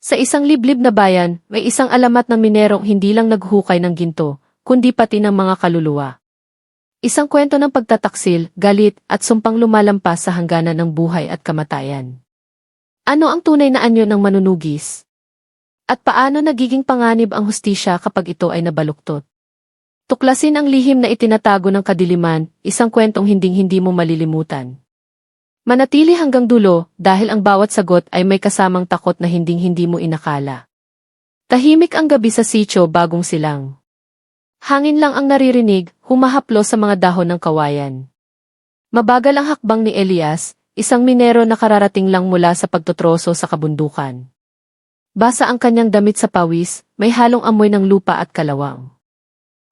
Sa isang liblib na bayan, may isang alamat ng minerong hindi lang naghukay ng ginto, kundi pati ng mga kaluluwa. Isang kwento ng pagtataksil, galit, at sumpang lumalampas sa hangganan ng buhay at kamatayan. Ano ang tunay na anyo ng manunugis? At paano nagiging panganib ang hustisya kapag ito ay nabaluktot? Tuklasin ang lihim na itinatago ng kadiliman, isang kwentong hinding-hindi mo malilimutan. Manatili hanggang dulo dahil ang bawat sagot ay may kasamang takot na hinding-hindi mo inakala. Tahimik ang gabi sa sityo bagong silang. Hangin lang ang naririnig, humahaplo sa mga dahon ng kawayan. Mabagal ang hakbang ni Elias, isang minero na kararating lang mula sa pagtotroso sa kabundukan. Basa ang kanyang damit sa pawis, may halong amoy ng lupa at kalawang.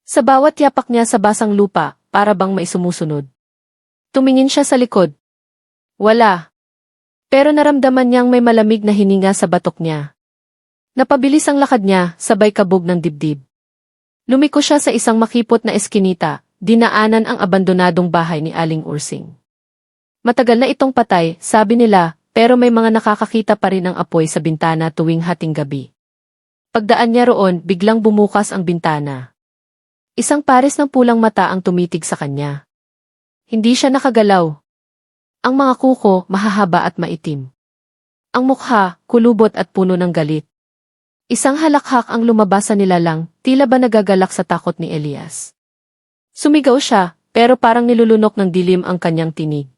Sa bawat yapak niya sa basang lupa, para bang may sumusunod. Tumingin siya sa likod. Wala. Pero naramdaman niyang may malamig na hininga sa batok niya. Napabilis ang lakad niya, sabay kabog ng dibdib. Lumiko siya sa isang makipot na eskinita, dinaanan ang abandonadong bahay ni Aling Ursing. Matagal na itong patay, sabi nila, pero may mga nakakakita pa rin ng apoy sa bintana tuwing hating gabi. Pagdaan niya roon, biglang bumukas ang bintana. Isang pares ng pulang mata ang tumitig sa kanya. Hindi siya nakagalaw. Ang mga kuko, mahahaba at maitim. Ang mukha, kulubot at puno ng galit. Isang halakhak ang lumabas sa nilalang, tila ba nagagalak sa takot ni Elias. Sumigaw siya, pero parang nilulunok ng dilim ang kanyang tinig.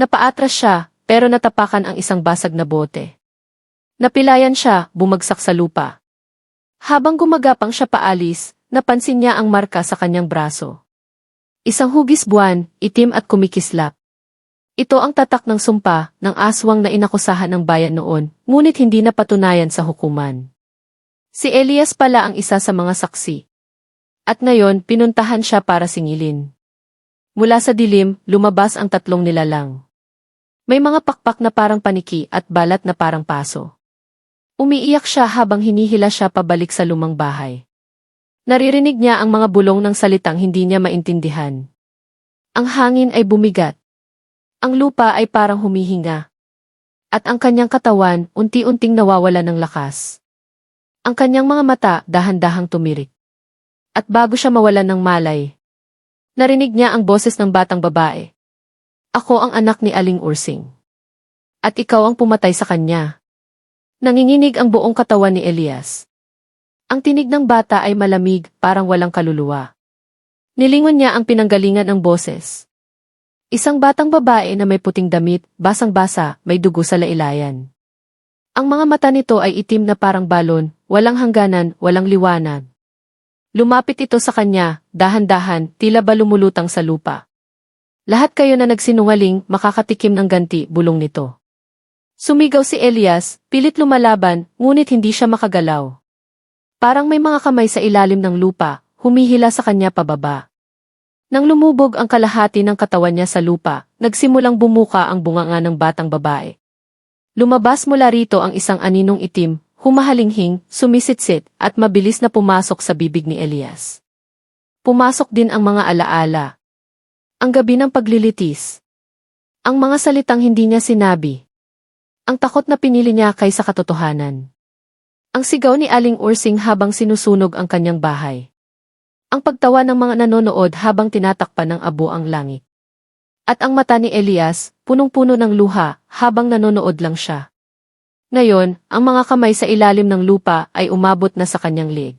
Napaatras siya, pero natapakan ang isang basag na bote. Napilayan siya, bumagsak sa lupa. Habang gumagapang siya paalis, napansin niya ang marka sa kanyang braso. Isang hugis buwan, itim at kumikislap. Ito ang tatak ng sumpa ng aswang na inakusahan ng bayan noon, ngunit hindi napatunayan sa hukuman. Si Elias pala ang isa sa mga saksi. At ngayon, pinuntahan siya para singilin. Mula sa dilim, lumabas ang tatlong nilalang. May mga pakpak na parang paniki at balat na parang paso. Umiiyak siya habang hinihila siya pabalik sa lumang bahay. Naririnig niya ang mga bulong ng salitang hindi niya maintindihan. Ang hangin ay bumigat. Ang lupa ay parang humihinga. At ang kanyang katawan unti-unting nawawala ng lakas. Ang kanyang mga mata dahan-dahang tumirik. At bago siya mawalan ng malay, narinig niya ang boses ng batang babae. Ako ang anak ni Aling Ursing. At ikaw ang pumatay sa kanya. Nanginginig ang buong katawan ni Elias. Ang tinig ng bata ay malamig, parang walang kaluluwa. Nilingon niya ang pinanggalingan ng boses. Isang batang babae na may puting damit, basang-basa, may dugo sa lailayan. Ang mga mata nito ay itim na parang balon, walang hangganan, walang liwanag. Lumapit ito sa kanya, dahan-dahan, tila ba lumulutang sa lupa. Lahat kayo na nagsinungaling, makakatikim ng ganti, bulong nito. Sumigaw si Elias, pilit lumalaban, ngunit hindi siya makagalaw. Parang may mga kamay sa ilalim ng lupa, humihila sa kanya pababa. Nang lumubog ang kalahati ng katawan niya sa lupa, nagsimulang bumuka ang bunganga ng batang babae. Lumabas mula rito ang isang aninong itim, humahalinghing, sumisitsit, at mabilis na pumasok sa bibig ni Elias. Pumasok din ang mga alaala. Ang gabi ng paglilitis. Ang mga salitang hindi niya sinabi. Ang takot na pinili niya kaysa katotohanan. Ang sigaw ni Aling Ursing habang sinusunog ang kanyang bahay. Ang pagtawa ng mga nanonood habang tinatakpan ng abo ang langit. At ang mata ni Elias, punong-puno ng luha, habang nanonood lang siya. Ngayon, ang mga kamay sa ilalim ng lupa ay umabot na sa kanyang leg.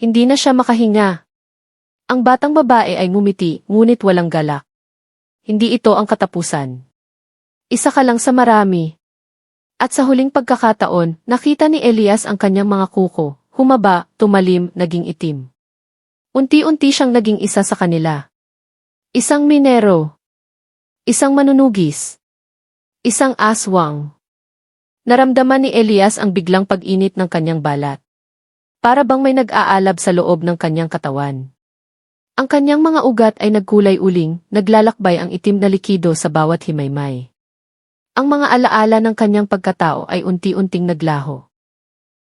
Hindi na siya makahinga. Ang batang babae ay ngumiti, ngunit walang galak. Hindi ito ang katapusan. Isa ka lang sa marami. At sa huling pagkakataon, nakita ni Elias ang kanyang mga kuko, humaba, tumalim, naging itim. Unti-unti siyang naging isa sa kanila. Isang minero. Isang manunugis. Isang aswang. Naramdaman ni Elias ang biglang pag-init ng kanyang balat. Para bang may nag-aalab sa loob ng kanyang katawan. Ang kanyang mga ugat ay nagkulay uling, naglalakbay ang itim na likido sa bawat himaymay. Ang mga alaala ng kanyang pagkatao ay unti-unting naglaho.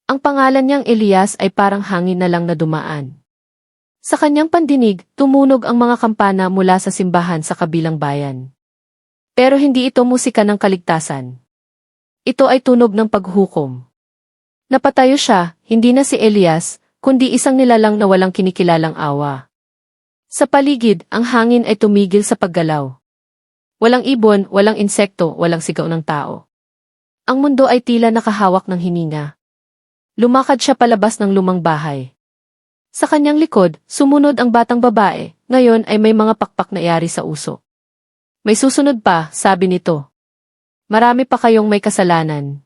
Ang pangalan niyang Elias ay parang hangin na lang na dumaan. Sa kanyang pandinig, tumunog ang mga kampana mula sa simbahan sa kabilang bayan. Pero hindi ito musika ng kaligtasan. Ito ay tunog ng paghukom. Napatayo siya, hindi na si Elias, kundi isang nilalang na walang kinikilalang awa. Sa paligid, ang hangin ay tumigil sa paggalaw. Walang ibon, walang insekto, walang sigaw ng tao. Ang mundo ay tila nakahawak ng hininga. Lumakad siya palabas ng lumang bahay. Sa kanyang likod, sumunod ang batang babae, ngayon ay may mga pakpak na yari sa uso. May susunod pa, sabi nito. Marami pa kayong may kasalanan.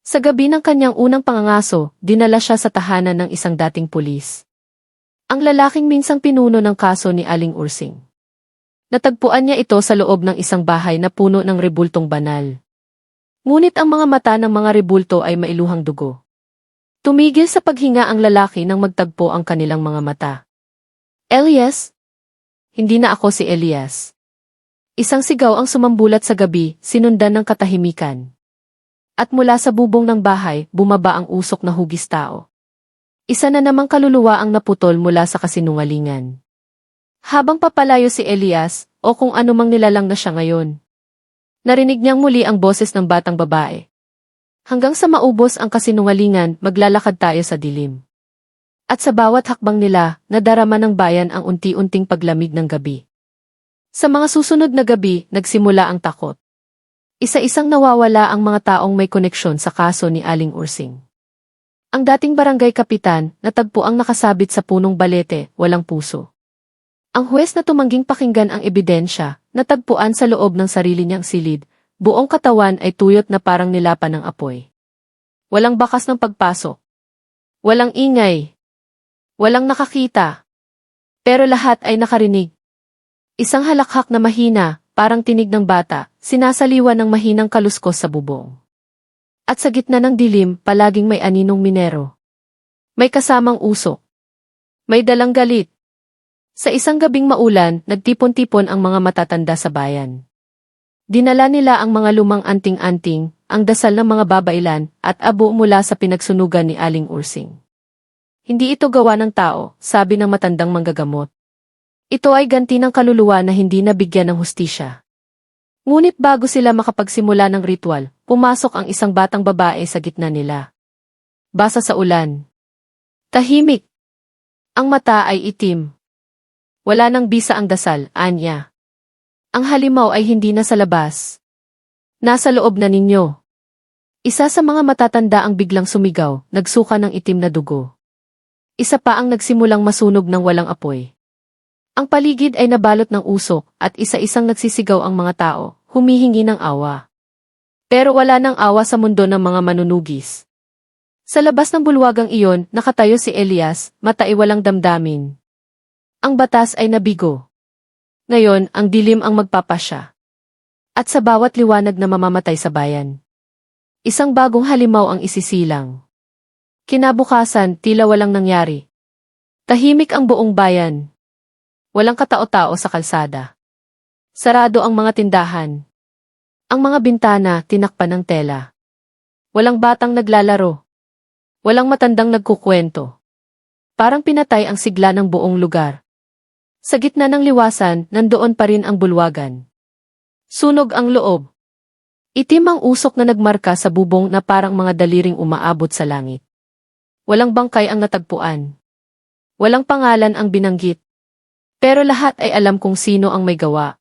Sa gabi ng kanyang unang pangangaso, dinala siya sa tahanan ng isang dating pulis. Ang lalaking minsang pinuno ng kaso ni Aling Ursing. Natagpuan niya ito sa loob ng isang bahay na puno ng rebultong banal. Ngunit ang mga mata ng mga rebulto ay mailuhang dugo. Tumigil sa paghinga ang lalaki nang magtagpo ang kanilang mga mata. Elias? Hindi na ako si Elias. Isang sigaw ang sumambulat sa gabi, sinundan ng katahimikan. At mula sa bubong ng bahay, bumaba ang usok na hugis tao. Isa na namang kaluluwa ang naputol mula sa kasinungalingan. Habang papalayo si Elias, o kung anumang nilalang na siya ngayon. Narinig niyang muli ang boses ng batang babae. Hanggang sa maubos ang kasinungalingan, maglalakad tayo sa dilim. At sa bawat hakbang nila, nadarama ng bayan ang unti-unting paglamig ng gabi. Sa mga susunod na gabi, nagsimula ang takot. Isa-isang nawawala ang mga taong may koneksyon sa kaso ni Aling Ursing. Ang dating barangay kapitan, natagpo ang nakasabit sa punong balete, walang puso. Ang huwes na tumangging pakinggan ang ebidensya, natagpuan sa loob ng sarili niyang silid, buong katawan ay tuyot na parang nilapan ng apoy. Walang bakas ng pagpasok. Walang ingay. Walang nakakita. Pero lahat ay nakarinig. Isang halakhak na mahina, parang tinig ng bata, sinasaliwa ng mahinang kaluskos sa bubong. At sa gitna ng dilim, palaging may aninong minero. May kasamang usok. May dalang galit. Sa isang gabing maulan, nagtipon-tipon ang mga matatanda sa bayan. Dinala nila ang mga lumang anting-anting, ang dasal ng mga babailan, at abo mula sa pinagsunugan ni Aling Ursing. Hindi ito gawa ng tao, sabi ng matandang manggagamot. Ito ay ganti ng kaluluwa na hindi nabigyan ng hustisya. Ngunit bago sila makapagsimula ng ritual, pumasok ang isang batang babae sa gitna nila. Basa sa ulan. Tahimik. Ang mata ay itim. Wala nang bisa ang dasal, anya. Ang halimaw ay hindi na sa labas. Nasa loob na ninyo. Isa sa mga matatanda ang biglang sumigaw, nagsuka ng itim na dugo. Isa pa ang nagsimulang masunog ng walang apoy. Ang paligid ay nabalot ng usok at isa-isang nagsisigaw ang mga tao, humihingi ng awa. Pero wala nang awa sa mundo ng mga manunugis. Sa labas ng bulwagang iyon, nakatayo si Elias, mata ay walang damdamin. Ang batas ay nabigo. Ngayon, ang dilim ang magpapasya. At sa bawat liwanag na mamamatay sa bayan. Isang bagong halimaw ang isisilang. Kinabukasan, tila walang nangyari. Tahimik ang buong bayan. Walang katao-tao sa kalsada. Sarado ang mga tindahan. Ang mga bintana tinakpan ng tela. Walang batang naglalaro. Walang matandang nagkukwento. Parang pinatay ang sigla ng buong lugar. Sa gitna ng liwasan, nandoon pa rin ang bulwagan. Sunog ang loob. Itim ang usok na nagmarka sa bubong na parang mga daliring umaabot sa langit. Walang bangkay ang natagpuan. Walang pangalan ang binanggit. Pero lahat ay alam kung sino ang may gawa.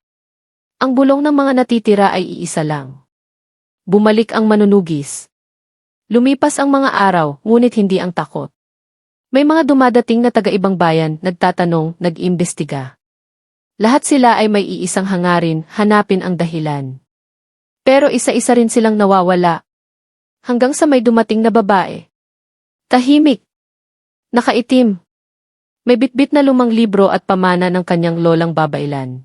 Ang bulong ng mga natitira ay iisa lang. Bumalik ang manunugis. Lumipas ang mga araw, ngunit hindi ang takot. May mga dumadating na taga-ibang bayan, nagtatanong, nag-imbestiga. Lahat sila ay may iisang hangarin, hanapin ang dahilan. Pero isa-isa rin silang nawawala. Hanggang sa may dumating na babae. Tahimik. Nakaitim. May bitbit na lumang libro at pamana ng kanyang lolang babailan.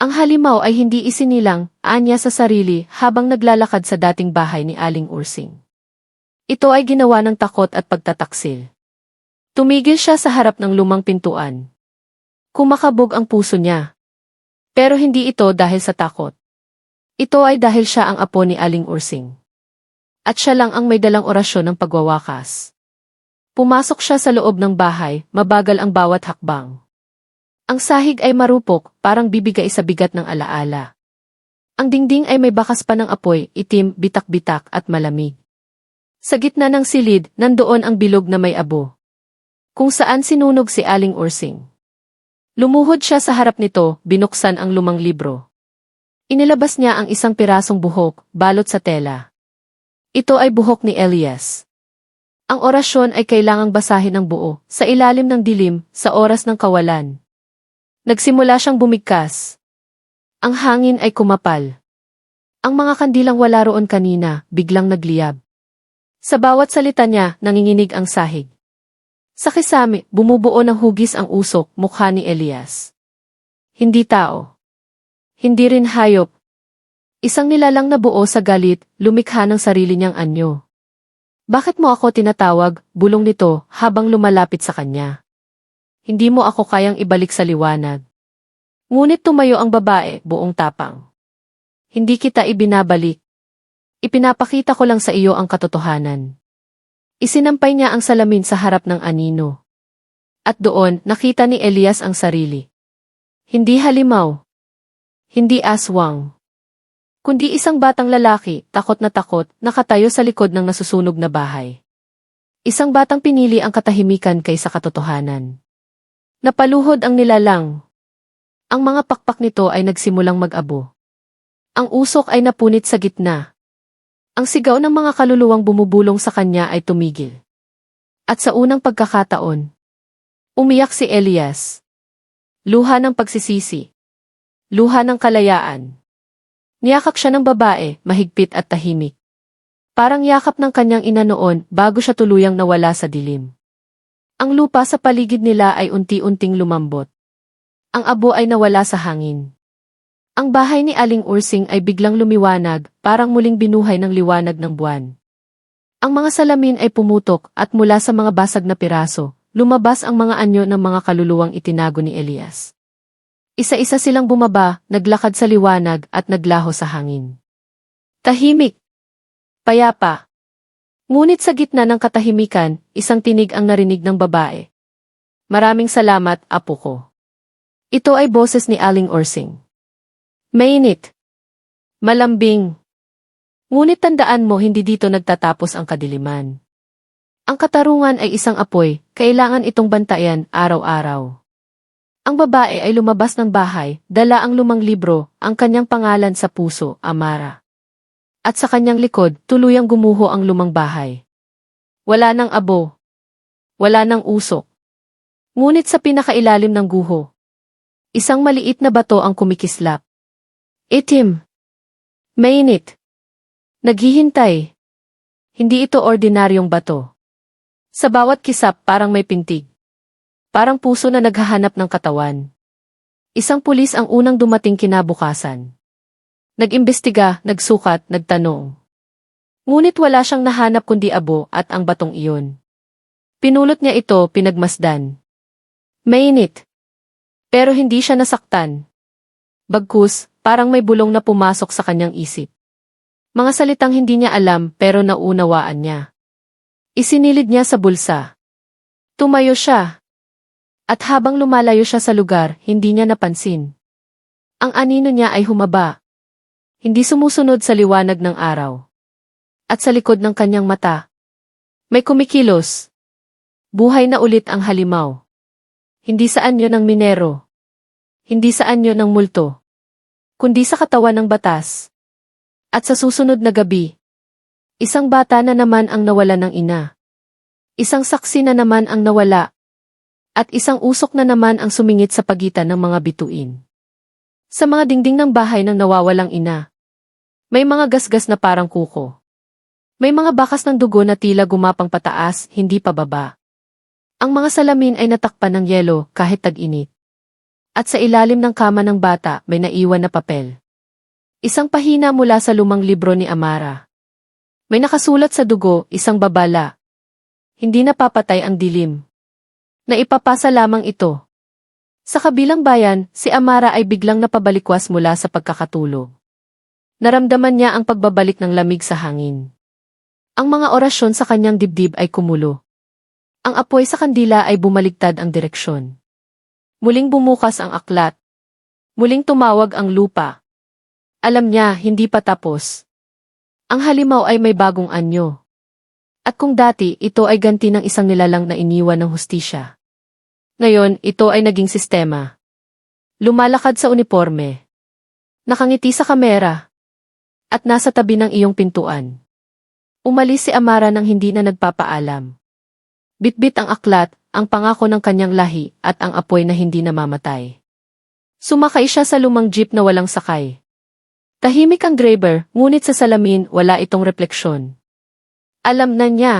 Ang halimaw ay hindi isinilang, anya sa sarili habang naglalakad sa dating bahay ni Aling Ursing. Ito ay ginawa ng takot at pagtataksil. Tumigil siya sa harap ng lumang pintuan. Kumakabog ang puso niya. Pero hindi ito dahil sa takot. Ito ay dahil siya ang apo ni Aling Ursing. At siya lang ang may dalang orasyon ng pagwawakas. Pumasok siya sa loob ng bahay, mabagal ang bawat hakbang. Ang sahig ay marupok, parang bibigay sa bigat ng alaala. Ang dingding ay may bakas pa ng apoy, itim, bitak-bitak at malamig. Sa gitna ng silid, nandoon ang bilog na may abo. Kung saan sinunog si Aling Ursing. Lumuhod siya sa harap nito, binuksan ang lumang libro. Inilabas niya ang isang pirasong buhok, balot sa tela. Ito ay buhok ni Elias. Ang orasyon ay kailangang basahin ng buo, sa ilalim ng dilim, sa oras ng kawalan. Nagsimula siyang bumigkas. Ang hangin ay kumapal. Ang mga kandilang wala roon kanina, biglang nagliyab. Sa bawat salita niya, nanginginig ang sahig. Sa kisame, bumubuo ng hugis ang usok, mukha ni Elias. Hindi tao. Hindi rin hayop. Isang nilalang na buo sa galit, lumikha ng sarili niyang anyo. Bakit mo ako tinatawag, bulong nito, habang lumalapit sa kanya? Hindi mo ako kayang ibalik sa liwanag. Ngunit tumayo ang babae, buong tapang. Hindi kita ibinabalik. Ipinapakita ko lang sa iyo ang katotohanan. Isinampay niya ang salamin sa harap ng anino. At doon, nakita ni Elias ang sarili. Hindi halimaw. Hindi aswang. Kundi isang batang lalaki, takot na takot, nakatayo sa likod ng nasusunog na bahay. Isang batang pinili ang katahimikan kaysa katotohanan. Napaluhod ang nilalang. Ang mga pakpak nito ay nagsimulang mag-abo. Ang usok ay napunit sa gitna. Ang sigaw ng mga kaluluwang bumubulong sa kanya ay tumigil. At sa unang pagkakataon, umiyak si Elias. Luha ng pagsisisi. Luha ng kalayaan. Niyakap siya ng babae, mahigpit at tahimik. Parang yakap ng kanyang ina noon bago siya tuluyang nawala sa dilim. Ang lupa sa paligid nila ay unti-unting lumambot. Ang abo ay nawala sa hangin. Ang bahay ni Aling Ursing ay biglang lumiwanag, parang muling binuhay ng liwanag ng buwan. Ang mga salamin ay pumutok at mula sa mga basag na piraso, lumabas ang mga anyo ng mga kaluluwang itinago ni Elias. Isa-isa silang bumaba, naglakad sa liwanag at naglaho sa hangin. Tahimik. Payapa. Ngunit sa gitna ng katahimikan, isang tinig ang narinig ng babae. Maraming salamat, apo ko. Ito ay boses ni Aling Ursing. Mainit. Malambing. Ngunit tandaan mo hindi dito nagtatapos ang kadiliman. Ang katarungan ay isang apoy, kailangan itong bantayan araw-araw. Ang babae ay lumabas ng bahay, dala ang lumang libro, ang kanyang pangalan sa puso, Amara. At sa kanyang likod, tuluyang gumuho ang lumang bahay. Wala nang abo. Wala nang usok. Ngunit sa pinakailalim ng guho, isang maliit na bato ang kumikislap. Itim. Mainit. Naghihintay. Hindi ito ordinaryong bato. Sa bawat kisap parang may pintig. Parang puso na naghahanap ng katawan. Isang pulis ang unang dumating kinabukasan. Nag-imbestiga, nagsukat, nagtanong. Ngunit wala siyang nahanap kundi abo at ang batong iyon. Pinulot niya ito, pinagmasdan. Mainit. Pero hindi siya nasaktan. Bagkus, parang may bulong na pumasok sa kanyang isip. Mga salitang hindi niya alam pero naunawaan niya. Isinilid niya sa bulsa. Tumayo siya. At habang lumalayo siya sa lugar, hindi niya napansin. Ang anino niya ay humaba. Hindi sumusunod sa liwanag ng araw. At sa likod ng kanyang mata, may kumikilos. Buhay na ulit ang halimaw. Hindi sa anyo ng minero. Hindi sa anyo ng multo kundi sa katawan ng batas. At sa susunod na gabi, isang bata na naman ang nawala ng ina. Isang saksi na naman ang nawala. At isang usok na naman ang sumingit sa pagitan ng mga bituin. Sa mga dingding ng bahay ng nawawalang ina, may mga gasgas na parang kuko. May mga bakas ng dugo na tila gumapang pataas, hindi pababa. Ang mga salamin ay natakpan ng yelo kahit tag-init. At sa ilalim ng kama ng bata may naiwan na papel. Isang pahina mula sa lumang libro ni Amara. May nakasulat sa dugo, isang babala. Hindi napapatay ang dilim. Naipapasa lamang ito. Sa kabilang bayan, si Amara ay biglang napabalikwas mula sa pagkakatulog. Naramdaman niya ang pagbabalik ng lamig sa hangin. Ang mga orasyon sa kanyang dibdib ay kumulo. Ang apoy sa kandila ay bumaligtad ang direksyon. Muling bumukas ang aklat. Muling tumawag ang lupa. Alam niya, hindi pa tapos. Ang halimaw ay may bagong anyo. At kung dati ito ay ganti ng isang nilalang na iniwan ng hustisya. Ngayon, ito ay naging sistema. Lumalakad sa uniforme. Nakangiti sa kamera. At nasa tabi ng iyong pintuan. Umalis si Amara nang hindi na nagpapaalam. Bitbit ang aklat, ang pangako ng kanyang lahi, at ang apoy na hindi namamatay. Sumakay siya sa lumang jeep na walang sakay. Tahimik ang Graber, ngunit sa salamin wala itong refleksyon. Alam na niya.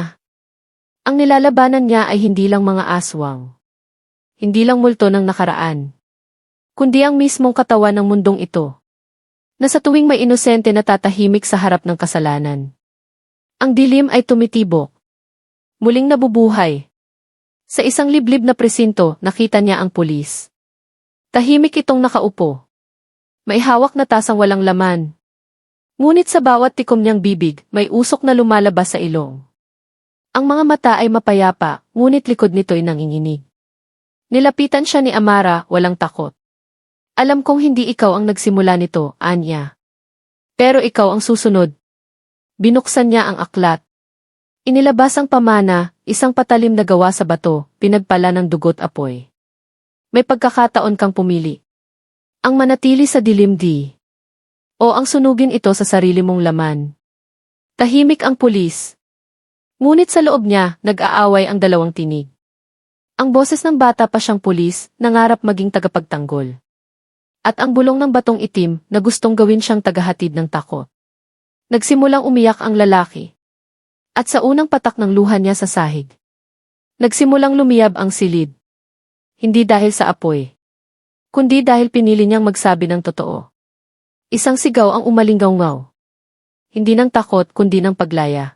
Ang nilalabanan niya ay hindi lang mga aswang. Hindi lang multo ng nakaraan. Kundi ang mismong katawan ng mundong ito. Na sa tuwing may inosente na tatahimik sa harap ng kasalanan. Ang dilim ay tumitibok. Muling nabubuhay. Sa isang liblib na presinto, nakita niya ang pulis. Tahimik itong nakaupo. May hawak na tasang walang laman. Ngunit sa bawat tikom niyang bibig, may usok na lumalabas sa ilong. Ang mga mata ay mapayapa, ngunit likod nito'y nanginginig. Nilapitan siya ni Amara, walang takot. Alam kong hindi ikaw ang nagsimula nito, Anya. Pero ikaw ang susunod. Binuksan niya ang aklat. Inilabas ang pamana, isang patalim na gawa sa bato, pinagpala ng dugot apoy. May pagkakataon kang pumili. Ang manatili sa dilim di. O ang sunugin ito sa sarili mong laman. Tahimik ang pulis. Ngunit sa loob niya, nag-aaway ang dalawang tinig. Ang boses ng bata pa siyang pulis, nangarap maging tagapagtanggol. At ang bulong ng batong itim na gustong gawin siyang tagahatid ng takot. Nagsimulang umiyak ang lalaki. At sa unang patak ng luha niya sa sahig. Nagsimulang lumiyab ang silid. Hindi dahil sa apoy. Kundi dahil pinili niyang magsabi ng totoo. Isang sigaw ang umalinggaw Hindi ng takot kundi ng paglaya.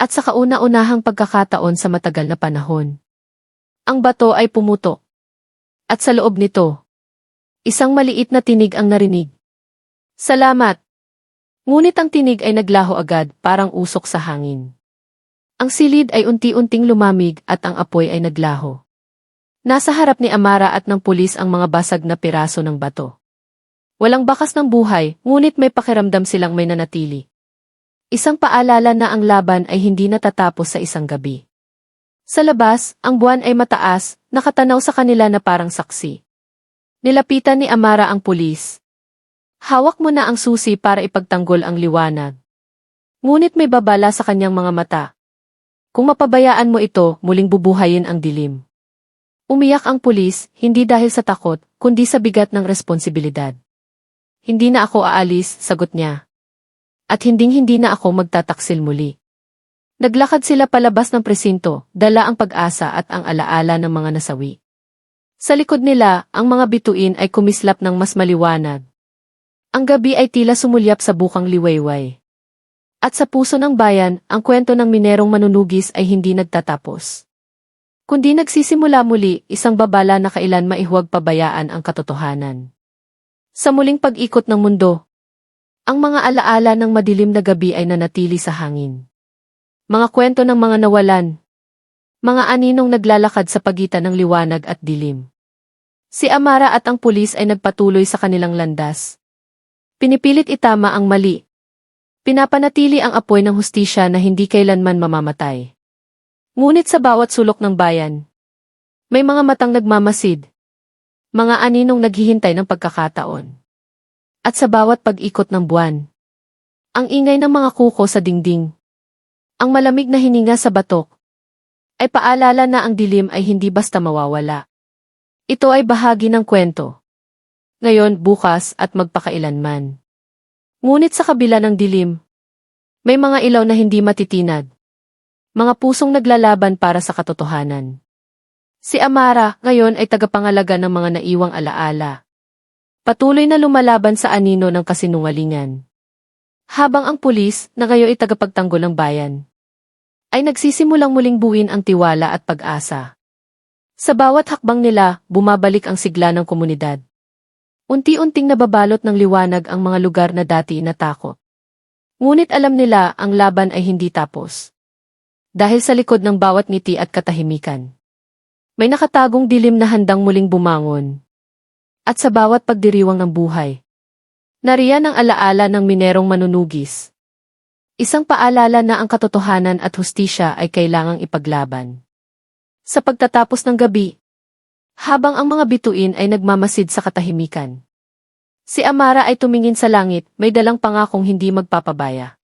At sa kauna-unahang pagkakataon sa matagal na panahon. Ang bato ay pumutok. At sa loob nito, isang maliit na tinig ang narinig. Salamat! Ngunit ang tinig ay naglaho agad parang usok sa hangin. Ang silid ay unti-unting lumamig at ang apoy ay naglaho. Nasa harap ni Amara at ng pulis ang mga basag na piraso ng bato. Walang bakas ng buhay, ngunit may pakiramdam silang may nanatili. Isang paalala na ang laban ay hindi natatapos sa isang gabi. Sa labas, ang buwan ay mataas, nakatanaw sa kanila na parang saksi. Nilapitan ni Amara ang pulis. Hawak mo na ang susi para ipagtanggol ang liwanag. Ngunit may babala sa kanyang mga mata. Kung mapabayaan mo ito, muling bubuhayin ang dilim. Umiyak ang pulis, hindi dahil sa takot, kundi sa bigat ng responsibilidad. Hindi na ako aalis, sagot niya. At hinding-hindi na ako magtataksil muli. Naglakad sila palabas ng presinto, dala ang pag-asa at ang alaala ng mga nasawi. Sa likod nila, ang mga bituin ay kumislap ng mas maliwanag. Ang gabi ay tila sumulyap sa bukang liwayway. At sa puso ng bayan, ang kwento ng minerong manunugis ay hindi nagtatapos. Kundi nagsisimula muli, isang babala na kailan maihuwag pabayaan ang katotohanan. Sa muling pag-ikot ng mundo, ang mga alaala ng madilim na gabi ay nanatili sa hangin. Mga kwento ng mga nawalan, mga aninong naglalakad sa pagitan ng liwanag at dilim. Si Amara at ang pulis ay nagpatuloy sa kanilang landas. Pinipilit itama ang mali. Pinapanatili ang apoy ng hustisya na hindi kailanman mamamatay. Ngunit sa bawat sulok ng bayan, may mga matang nagmamasid. Mga aninong naghihintay ng pagkakataon. At sa bawat pag-ikot ng buwan, ang ingay ng mga kuko sa dingding, ang malamig na hininga sa batok, ay paalala na ang dilim ay hindi basta mawawala. Ito ay bahagi ng kwento. Ngayon, bukas at magpakailanman. Ngunit sa kabila ng dilim, may mga ilaw na hindi matitinag. Mga pusong naglalaban para sa katotohanan. Si Amara ngayon ay tagapangalaga ng mga naiwang alaala. Patuloy na lumalaban sa anino ng kasinungalingan. Habang ang pulis, na ngayon ay tagapagtanggol ng bayan, ay nagsisimulang muling buuin ang tiwala at pag-asa. Sa bawat hakbang nila, bumabalik ang sigla ng komunidad. Unti-unting nababalot ng liwanag ang mga lugar na dati natakot. Ngunit alam nila ang laban ay hindi tapos. Dahil sa likod ng bawat ngiti at katahimikan. May nakatagong dilim na handang muling bumangon. At sa bawat pagdiriwang ng buhay. Nariyan ang alaala ng minerong manunugis. Isang paalala na ang katotohanan at hustisya ay kailangang ipaglaban. Sa pagtatapos ng gabi, habang ang mga bituin ay nagmamasid sa katahimikan, si Amara ay tumingin sa langit, may dalang pangakong hindi magpapabaya.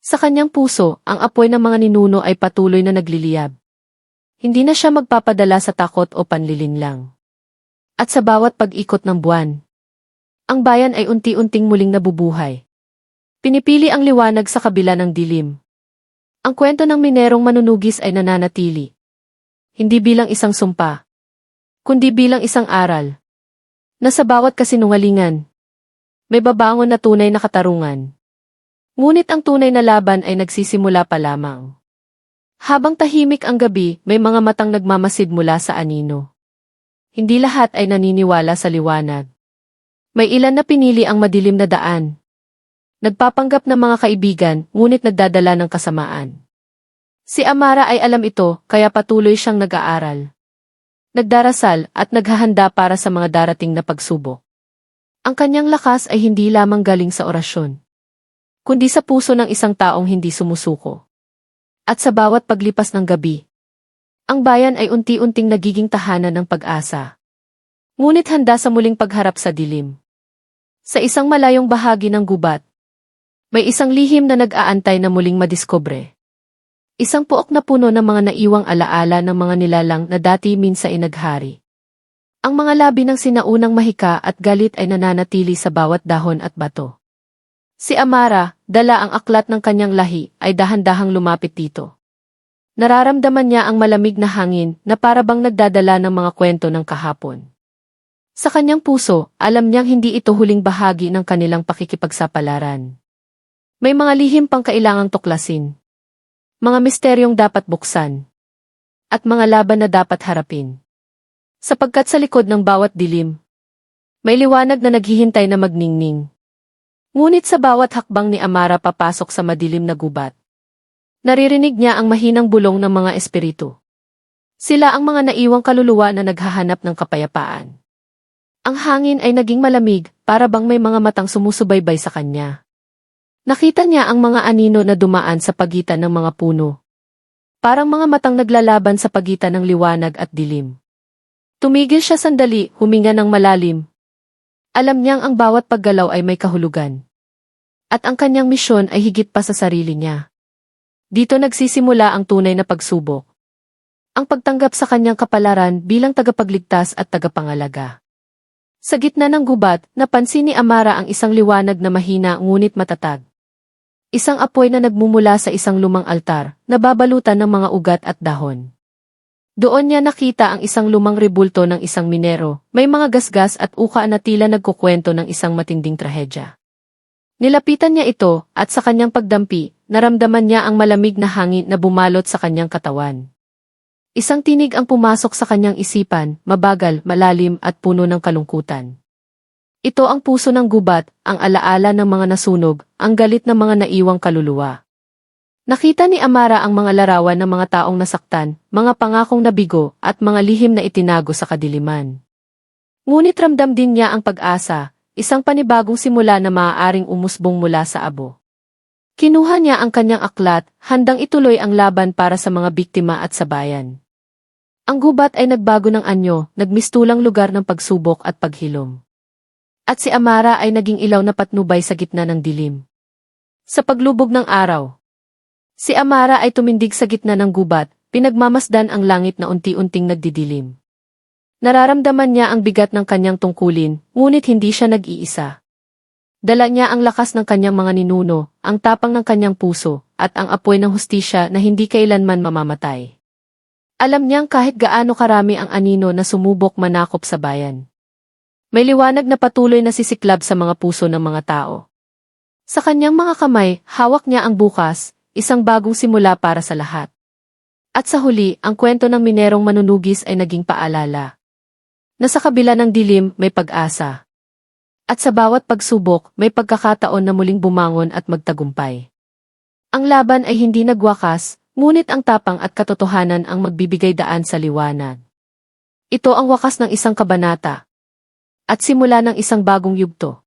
Sa kanyang puso, ang apoy ng mga ninuno ay patuloy na nagliliyab. Hindi na siya magpapadala sa takot o panlilinlang. At sa bawat pag-ikot ng buwan, ang bayan ay unti-unting muling nabubuhay. Pinipili ang liwanag sa kabila ng dilim. Ang kwento ng minerong manunugis ay nananatili. Hindi bilang isang sumpa, kundi bilang isang aral. Na sa bawat kasinungalingan, may babangon na tunay na katarungan. Ngunit ang tunay na laban ay nagsisimula pa lamang. Habang tahimik ang gabi, may mga matang nagmamasid mula sa anino. Hindi lahat ay naniniwala sa liwanag. May ilan na pinili ang madilim na daan. Nagpapanggap ng mga kaibigan, ngunit nagdadala ng kasamaan. Si Amara ay alam ito, kaya patuloy siyang nag-aaral. Nagdarasal at naghahanda para sa mga darating na pagsubok. Ang kanyang lakas ay hindi lamang galing sa orasyon, kundi sa puso ng isang taong hindi sumusuko. At sa bawat paglipas ng gabi, ang bayan ay unti-unting nagiging tahanan ng pag-asa. Ngunit handa sa muling pagharap sa dilim. Sa isang malayong bahagi ng gubat, may isang lihim na nag-aantay na muling madiskobre. Isang puok na puno ng mga naiwang alaala ng mga nilalang na dati minsa inaghari. Ang mga labi ng sinaunang mahika at galit ay nananatili sa bawat dahon at bato. Si Amara, dala ang aklat ng kanyang lahi, ay dahan-dahang lumapit dito. Nararamdaman niya ang malamig na hangin na parabang nagdadala ng mga kwento ng kahapon. Sa kanyang puso, alam niyang hindi ito huling bahagi ng kanilang pakikipagsapalaran. May mga lihim pang kailangang tuklasin. Mga misteryong dapat buksan. At mga laban na dapat harapin. Sapagkat sa likod ng bawat dilim, may liwanag na naghihintay na magningning. Ngunit sa bawat hakbang ni Amara papasok sa madilim na gubat, naririnig niya ang mahinang bulong ng mga espiritu. Sila ang mga naiwang kaluluwa na naghahanap ng kapayapaan. Ang hangin ay naging malamig, para bang may mga matang sumusubaybay sa kanya. Nakita niya ang mga anino na dumaan sa pagitan ng mga puno. Parang mga matang naglalaban sa pagitan ng liwanag at dilim. Tumigil siya sandali, huminga ng malalim. Alam niyang ang bawat paggalaw ay may kahulugan. At ang kanyang misyon ay higit pa sa sarili niya. Dito nagsisimula ang tunay na pagsubok. Ang pagtanggap sa kanyang kapalaran bilang tagapagligtas at tagapangalaga. Sa gitna ng gubat, napansin ni Amara ang isang liwanag na mahina ngunit matatag. Isang apoy na nagmumula sa isang lumang altar, nababalutan ng mga ugat at dahon. Doon niya nakita ang isang lumang rebulto ng isang minero, may mga gasgas at uka na tila nagkukwento ng isang matinding trahedya. Nilapitan niya ito, at sa kanyang pagdampi, naramdaman niya ang malamig na hangin na bumalot sa kanyang katawan. Isang tinig ang pumasok sa kanyang isipan, mabagal, malalim at puno ng kalungkutan. Ito ang puso ng gubat, ang alaala ng mga nasunog, ang galit ng mga naiwang kaluluwa. Nakita ni Amara ang mga larawan ng mga taong nasaktan, mga pangakong nabigo, at mga lihim na itinago sa kadiliman. Ngunit ramdam din niya ang pag-asa, isang panibagong simula na maaaring umusbong mula sa abo. Kinuha niya ang kanyang aklat, handang ituloy ang laban para sa mga biktima at sa bayan. Ang gubat ay nagbago ng anyo, nagmistulang lugar ng pagsubok at paghilom. At si Amara ay naging ilaw na patnubay sa gitna ng dilim. Sa paglubog ng araw, si Amara ay tumindig sa gitna ng gubat, pinagmamasdan ang langit na unti-unting nagdidilim. Nararamdaman niya ang bigat ng kanyang tungkulin, ngunit hindi siya nag-iisa. Dala niya ang lakas ng kanyang mga ninuno, ang tapang ng kanyang puso, at ang apoy ng hustisya na hindi kailanman mamamatay. Alam niyang kahit gaano karami ang anino na sumubok manakop sa bayan. May liwanag na patuloy na sisiklab sa mga puso ng mga tao. Sa kanyang mga kamay, hawak niya ang bukas, isang bagong simula para sa lahat. At sa huli, ang kwento ng minerong manunugis ay naging paalala. Na sa kabila ng dilim, may pag-asa. At sa bawat pagsubok, may pagkakataon na muling bumangon at magtagumpay. Ang laban ay hindi nagwakas, Ngunit ang tapang at katotohanan ang magbibigay daan sa liwanag. Ito ang wakas ng isang kabanata. At simula ng isang bagong yugto.